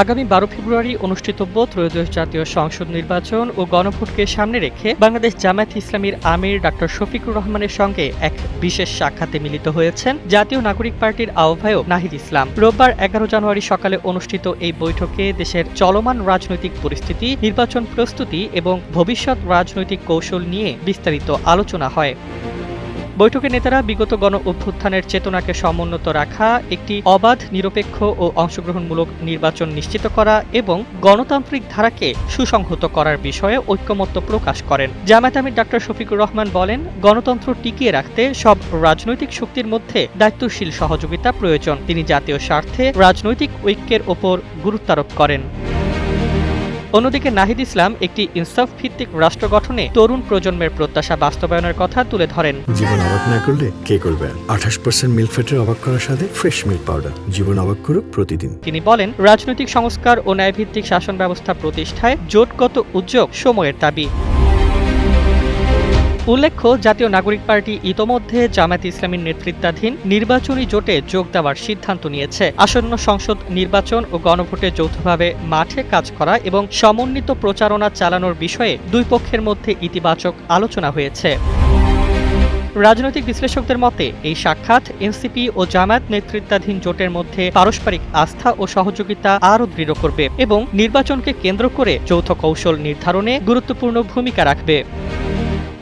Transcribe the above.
আগামী বারো ফেব্রুয়ারি অনুষ্ঠিতব্য ত্রয়োদশ জাতীয় সংসদ নির্বাচন ও গণভোটকে সামনে রেখে বাংলাদেশ জামায়াত ইসলামীর আমির ডাক্তার শফিকুর রহমানের সঙ্গে এক বিশেষ সাক্ষাতে মিলিত হয়েছেন জাতীয় নাগরিক পার্টির আহ্বায়ক নাহিদ ইসলাম। রোববার এগারো জানুয়ারি সকালে অনুষ্ঠিত এই বৈঠকে দেশের চলমান রাজনৈতিক পরিস্থিতি, নির্বাচন প্রস্তুতি এবং ভবিষ্যৎ রাজনৈতিক কৌশল নিয়ে বিস্তারিত আলোচনা হয়। বৈঠকে নেতারা বিগত গণ অভ্যুত্থানের চেতনাকে সমুন্নত রাখা, একটি অবাধ, নিরপেক্ষ ও অংশগ্রহণমূলক নির্বাচন নিশ্চিত করা এবং গণতান্ত্রিক ধারাকে সুসংহত করার বিষয়ে ঐক্যমত্য প্রকাশ করেন। জামায়াত আমির ডাক্তার শফিকুর রহমান বলেন, গণতন্ত্র টিকিয়ে রাখতে সব রাজনৈতিক শক্তির মধ্যে দায়িত্বশীল সহযোগিতা প্রয়োজন। তিনি জাতীয় স্বার্থে রাজনৈতিক ঐক্যের ওপর গুরুত্বারোপ করেন। অন্যদিকে নাহিদ ইসলাম একটি ইনসাফ ভিত্তিক রাষ্ট্র গঠনে তরুণ প্রজন্মের প্রত্যাশা বাস্তবায়নের কথা তুলে ধরেন। জীবন অবাক না করলে কে করবে? আঠাশ পার্সেন্ট মিল্ক ফ্যাটের অবাক করার সাথে ফ্রেশ মিল্ক পাউডার জীবন অবাক করুক প্রতিদিন। তিনি বলেন রাজনৈতিক সংস্কার ও ন্যায়ভিত্তিক শাসন ব্যবস্থা প্রতিষ্ঠায় জোটগত উদ্যোগ সময়ের দাবি। উল্লেখ্য, জাতীয় নাগরিক পার্টি ইতোমধ্যে জামায়াত ইসলামীর নেতৃত্বাধীন নির্বাচনী জোটে যোগ দেওয়ার সিদ্ধান্ত নিয়েছে। আসন্ন সংসদ নির্বাচন ও গণভোটে যৌথভাবে মাঠে কাজ করা এবং সমন্বিত প্রচারণা চালানোর বিষয়ে দুই পক্ষের মধ্যে ইতিবাচক আলোচনা হয়েছে। রাজনৈতিক বিশ্লেষকদের মতে, এই সাক্ষাৎ এনসিপি ও জামায়াত নেতৃত্বাধীন জোটের মধ্যে পারস্পরিক আস্থা ও সহযোগিতা আরও দৃঢ় করবে এবং নির্বাচনকে কেন্দ্র করে যৌথ কৌশল নির্ধারণে গুরুত্বপূর্ণ ভূমিকা রাখবে।